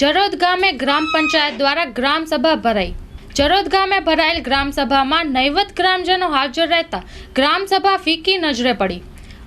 જરોદ ગામે ગ્રામ પંચાયત દ્વારા ગ્રામ સભા ભરાઈ. જરોદ ગામે ભરાયેલ ગ્રામ સભામાં નૈવત ગ્રામજનો હાજર રહેતા ગ્રામ સભા ફીકી નજરે પડી.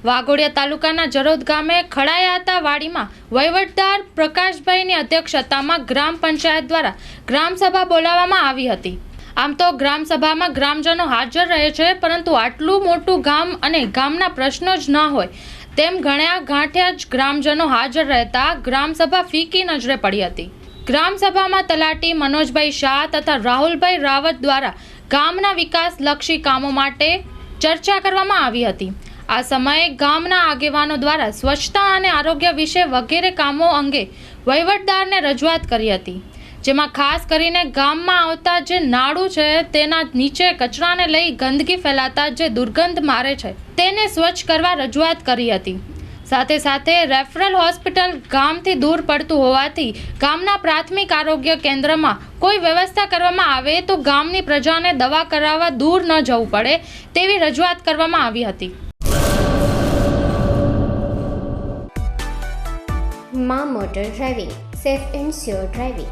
વાઘોડિયા તાલુકાના જરોદ ગામે ખડાયા હતા વાડીમાં વહીવટદાર પ્રકાશભાઈની અધ્યક્ષતામાં ગ્રામ પંચાયત દ્વારા ગ્રામ સભા બોલાવવામાં આવી હતી. આમ તો ગ્રામ સભામાં ગ્રામજનો હાજર રહે છે, પરંતુ આટલું મોટું ગામ અને ગામના પ્રશ્નો જ ન હોય તેમ ઘણા ગાંઠ્યા જ ગ્રામજનો હાજર રહેતા ગ્રામસભા ફીકી નજરે પડી હતી. ગ્રામસભામાં તલાટી મનોજભાઈ શાહ તથા રાહુલભાઈ રાવત દ્વારા ગામના વિકાસલક્ષી કામો માટે ચર્ચા કરવામાં આવી હતી. આ સમયે ગામના આગેવાનો દ્વારા સ્વચ્છતા અને આરોગ્ય વિશે વગેરે કામો અંગે વહીવટદારને રજૂઆત કરી હતી. જેમાં ખાસ કરીને ગામમાં આવતા જે નાળું છે, તેના નીચે કચરાને લઈ ગંદકી ફેલાતા જે દુર્ગંધ મારે છે, તેને સ્વચ્છ કરવા રજૂઆત કરી હતી. સાથે સાથે રેફરલ હોસ્પિટલ ગામથી દૂર પડતું હોવાથી ગામના પ્રાથમિક આરોગ્ય કેન્દ્રમાં કોઈ વ્યવસ્થા કરવામાં આવે તો ગામની પ્રજાને દવા કરાવવા દૂર ન જવું પડે તેવી રજૂઆત કરવામાં આવી હતી. મા motor driving, safe and sure driving.